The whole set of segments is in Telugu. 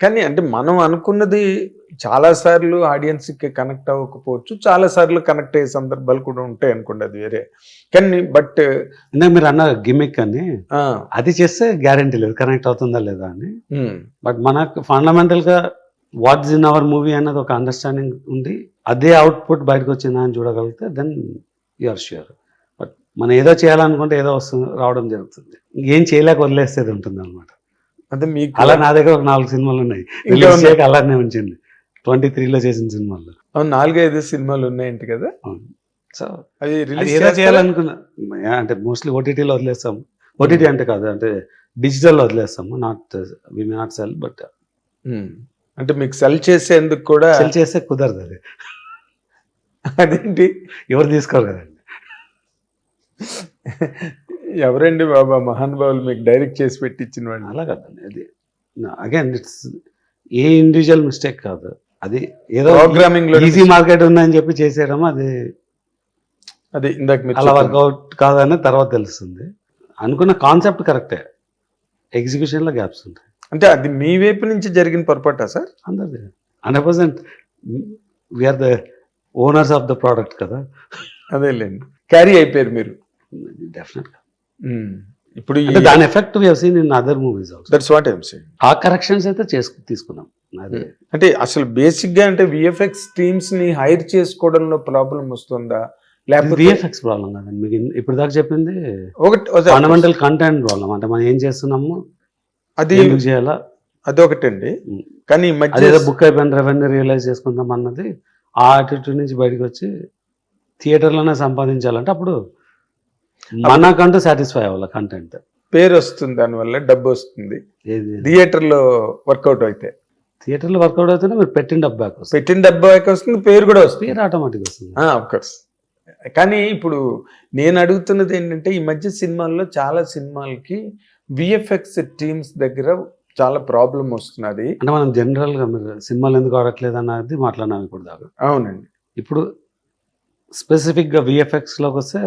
కానీ అంటే మనం అనుకున్నది చాలా సార్లు ఆడియన్స్కి కనెక్ట్ అవ్వకపోవచ్చు చాలా సార్లు కనెక్ట్ అయ్యే సందర్భాలు కూడా ఉంటాయి అనుకోండి అది వేరే. కానీ బట్ ఇందాక మీరు అన్న గిమిక్ అని. అది చేస్తే గ్యారంటీ లేదు కనెక్ట్ అవుతుందా లేదా అని. బట్ మనకు ఫండమెంటల్గా వాట్స్ ఇన్ అవర్ మూవీ అన్నది ఒక అండర్స్టాండింగ్ ఉంది అదే అవుట్పుట్ బయటకు వచ్చిందా అని చూడగలిగితే దెన్ యూఆర్ ష్యూర్. బట్ మనం ఏదో చేయాలనుకుంటే ఏదో వస్తుంది రావడం జరుగుతుంది. ఏం చేయలేక వదిలేసేది ఉంటుంది అనమాట అంటే మీకు అలా నా దగ్గర ఒక నాలుగు సినిమాలు ఉన్నాయి. రిలీజ్. చేయక అలానే ఉంచింది. ట్వంటీ త్రీలో చేసిన సినిమాలు. నాలుగైదు సినిమాలు ఉన్నాయంట కదా. సో అవి అది రిలీజ్ చేయాలనుకున్నా. అంటే మోస్ట్లీ ఓటీటీలో వదిలేస్తాం. ఓటీటీ అంటే కాదు అంటే డిజిటల్లో వదిలేస్తాము not we may not sell but అంటే మీకు సెల్ చేసేందుకు కూడా సెల్ చేస్తే కుదరదు అది. అదేంటి? ఎవరు తీసుకోరు కదండి. ఎవరండి బాబా? మహానుభావులు మీకు డైరెక్ట్ చేసి పెట్టించిన వాళ్ళు. అలా కదండి. అది again it's a individual mistake కాదు. అది ఏదో ప్రోగ్రామింగ్లో ఈజీ మార్కెట్ ఉందని చెప్పి చేసేయడం అది అది ఇందాక మీరు అలా. వర్కౌట్ కాదని తర్వాత తెలుస్తుంది. అనుకున్న కాన్సెప్ట్ కరెక్టే ఎగ్జిక్యూషన్లో గ్యాప్స్ ఉంటాయి. అంటే అది మీ వైపు నుంచి జరిగిన పొరపాటా సార్? అందరిది. Hundred percent we are the owners of the product కదా. అదేలేండి. క్యారీ అయిపోయారు మీరు. Definite um. ఇప్పుడు అంటే దాని effect we seen in other movies also that's what I'm saying ఆ కరెక్షన్స్ అయితే చేసుకు తీసుకున్నాం. అదే. అంటే అసలు బేసిక్గా అంటే విఎఫ్ఎక్స్ టీమ్స్ని హైర్ చేసుకోవడంలో ప్రాబ్లం వస్తుందా? లేకపోతే విఎఫ్ఎక్స్ ప్రాబ్లం కదండి. మీకు ఇప్పుడు దాకా చెప్పింది ఒకటి ఫండమెంటల్ కంటెంట్ ప్రాబ్లం అంటే మనం ఏం చేస్తున్నాము? అది చేయాలా? అదొకటండి. ఉమ్. కానీ మధ్య అదేదో బుక్ అయిపోయిన రెవెన్యూ రియలైజ్ చేసుకుందాం అన్నది ఆ యాటిట్యూడ్ నుంచి బయటకు వచ్చి థియేటర్లోనే సంపాదించాలంటే అప్పుడు మనకంటూ సాటిస్ఫై అవ్వాలి కంటెంట్ పేరు వస్తుంది దానివల్ల డబ్బు వస్తుంది ఏది? థియేటర్లో వర్కౌట్ అయితే. థియేటర్లో వర్కౌట్ అవుతేనే మీరు పెట్టిన డబ్బు బ్యాక్ వస్తుంది. పెట్టిన డబ్బు అయితే వస్తుంది పేరు కూడా వస్తుంది. పేరు ఆటోమేటిక్ వస్తుంది. కోర్స్ కానీ ఇప్పుడు నేను అడుగుతున్నది ఏంటంటే ఈ మధ్య సినిమాల్లో చాలా సినిమాలకి విఎఫ్ఎక్స్ టీమ్స్ దగ్గర చాలా ప్రాబ్లం వస్తున్నది. అంటే మనం జనరల్గా మీరు సినిమాలు ఎందుకు ఆడట్లేదు అన్నది మాట్లాడినాం ఇప్పుడు దాకా అవునండి. ఇప్పుడు స్పెసిఫిక్గా విఎఫ్ఎక్స్లోకి వస్తే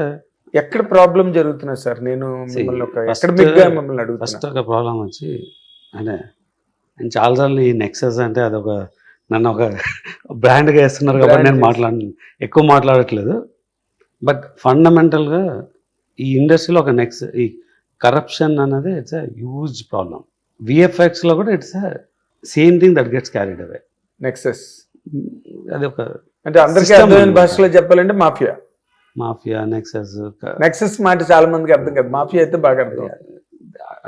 ఎక్కడ ప్రాబ్లం జరుగుతున్నది సార్? నేను మిమ్మల్ని ఒక ఫస్ట్ ఒక ప్రాబ్లం వచ్చి అంటే నేను చాలాసార్లు ఈ నెక్సెస్ అంటే అదొక నన్ను ఒక బ్రాండ్గా వేస్తున్నారు కాబట్టి నేను మాట్లాడ ఎక్కువ మాట్లాడట్లేదు. బట్ ఫండమెంటల్గా ఈ ఇండస్ట్రీలో ఒక నెక్స్ ఈ కరప్షన్ అనేది ఇట్స్ అ హ్యూజ్ ప్రాబ్లం విఎఫ్ఎక్స్లో కూడా it's a same thing that gets carried away nexus అది ఒక అంటే అందరికీ. భాషలో చెప్పాలంటే మాఫియా మాఫియా నెక్సెస్ నెక్సెస్ మాట చాలా మందికి అర్థం కాదు. మాఫియా అయితే బాగా అర్థం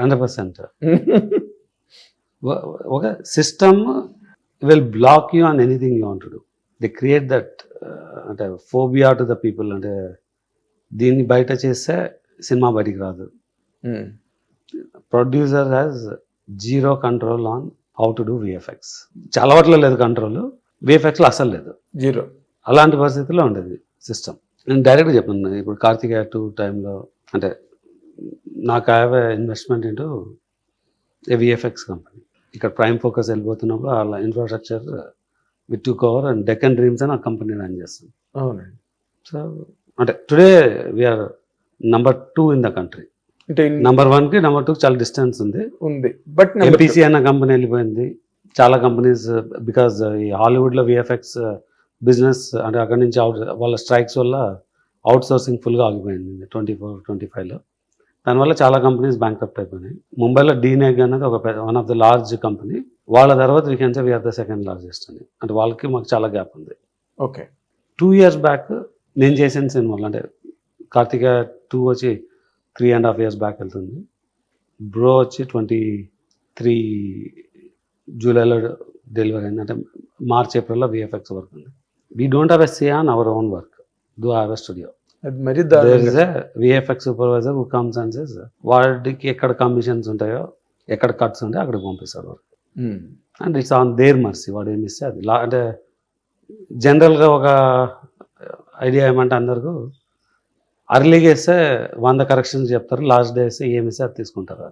హండ్రెడ్ పర్సెంట్. ఒక system will block you on anything you want do the create that అంటే ఫోబియా టు ద పీపుల్ అంటే దీన్ని బయట చేస్తే సినిమా బయటికి రాదు. Producer has zero control on how to do VFX చాలా వాటిలో లేదు కంట్రోల్ విఎఫ్ఎక్స్లో అసలు లేదు. జీరో అలాంటి పరిస్థితుల్లో ఉండేది సిస్టమ్ నేను డైరెక్ట్గా చెప్పాను. ఇప్పుడు కార్తికేయ టూ టైంలో అంటే నాకు have investment into VFX company ఇక్కడ ప్రైమ్ ఫోకస్ వెళ్ళిపోతున్నప్పుడు వాళ్ళ infrastructure with two cover and Deccan Dreams అని ఆ కంపెనీ రన్ అవునండి. సో అంటే today we're number two in the country అంటే నంబర్ వన్కి నెంబర్ టూకి చాలా డిస్టెన్స్ ఉంది. ఉంది. బట్ ఎంపీసీ అన్న కంపెనీ వెళ్ళిపోయింది. చాలా కంపెనీస్ బికాజ్ ఈ హాలీవుడ్లో విఎఫ్ఎక్స్ బిజినెస్ అంటే అక్కడి నుంచి అవుట్ వాళ్ళ స్ట్రైక్స్ వల్ల అవుట్ సోర్సింగ్ ఫుల్గా ఆగిపోయింది ట్వంటీ ఫోర్ ట్వంటీ ఫైవ్లో. దానివల్ల చాలా కంపెనీస్ బ్యాంక్రప్ట్ అయిపోయినాయి. ముంబైలో డీనేగ్ అనేది ఒక one of the large company వాళ్ళ తర్వాత we can say we're the second largest అని అంటే వాళ్ళకి మాకు చాలా గ్యాప్ ఉంది. ఓకే. టూ ఇయర్స్ బ్యాక్ నేను చేసిన సినిమాలు అంటే కార్తిక టూ వచ్చి three and half years back వెళ్తుంది. బ్రో వచ్చి ట్వంటీ త్రీ జూలైలో డెలివరీ అయింది. అంటే మార్చ్ ఏప్రిల్లో విఎఫ్ఎక్స్ వర్క్ ఉంది. We don't have a say on our own work do have a studio అది మరి there is VFX supervisor who comes and says వాడికి ఎక్కడ కమిషన్స్ ఉంటాయో ఎక్కడ కట్స్ ఉంటాయో అక్కడికి పంపిస్తాడు work. And it's on their mercy వాడు ఏమి ఇస్తే అది. లా అంటే జనరల్గా ఒక ఐడియా ఏమంటే అందరికీ అర్లీగా వేస్తే వంద కరెక్షన్స్ చెప్తారు. లాస్ట్ డే వేస్తే ఏమి ఇస్తే అది తీసుకుంటారు.